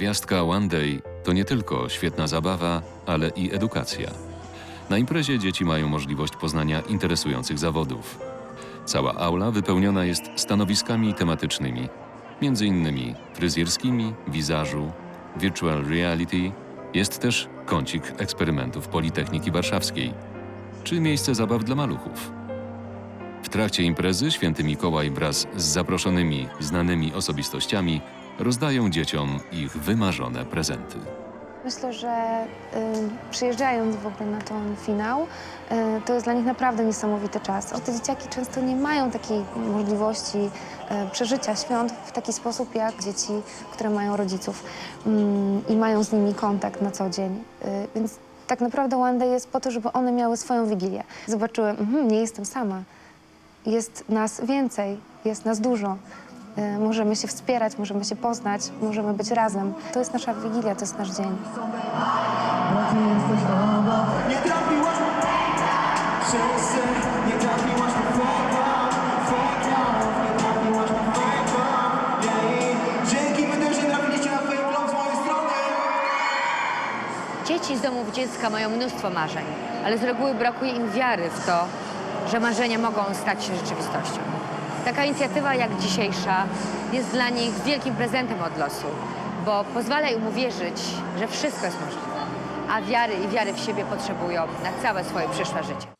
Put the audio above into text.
Gwiazdka One Day to nie tylko świetna zabawa, ale i edukacja. Na imprezie dzieci mają możliwość poznania interesujących zawodów. Cała aula wypełniona jest stanowiskami tematycznymi, między innymi fryzjerskimi, wizażu, virtual reality, jest też kącik eksperymentów Politechniki Warszawskiej, czy miejsce zabaw dla maluchów. Trakcie imprezy święty Mikołaj wraz z zaproszonymi, znanymi osobistościami rozdają dzieciom ich wymarzone prezenty. Myślę, że y, przyjeżdżając w ogóle na ten finał, y, to jest dla nich naprawdę niesamowity czas. Te dzieciaki często nie mają takiej możliwości y, przeżycia świąt w taki sposób jak dzieci, które mają rodziców mm, i mają z nimi kontakt na co dzień. Y, więc tak naprawdę One Day jest po to, żeby one miały swoją wigilię. Zobaczyły, mhm, nie jestem sama. Jest nas więcej, jest nas dużo. Y, Możemy się wspierać, możemy się poznać, możemy być razem. To jest nasza wigilia, to jest nasz dzień. Nie trafiłaś przez sen, nie trafiłaś na fake fake love, nie trafiłaś na fake love, yeah. Dzięki wy też nie trafiliście na fake love z mojej strony. Dzieci z domów dziecka mają mnóstwo marzeń, ale z reguły brakuje im wiary w to, że marzenia mogą stać się rzeczywistością. Taka inicjatywa jak dzisiejsza jest dla nich wielkim prezentem od losu, bo pozwala im uwierzyć, że wszystko jest możliwe, a wiary i wiary w siebie potrzebują na całe swoje przyszłe życie.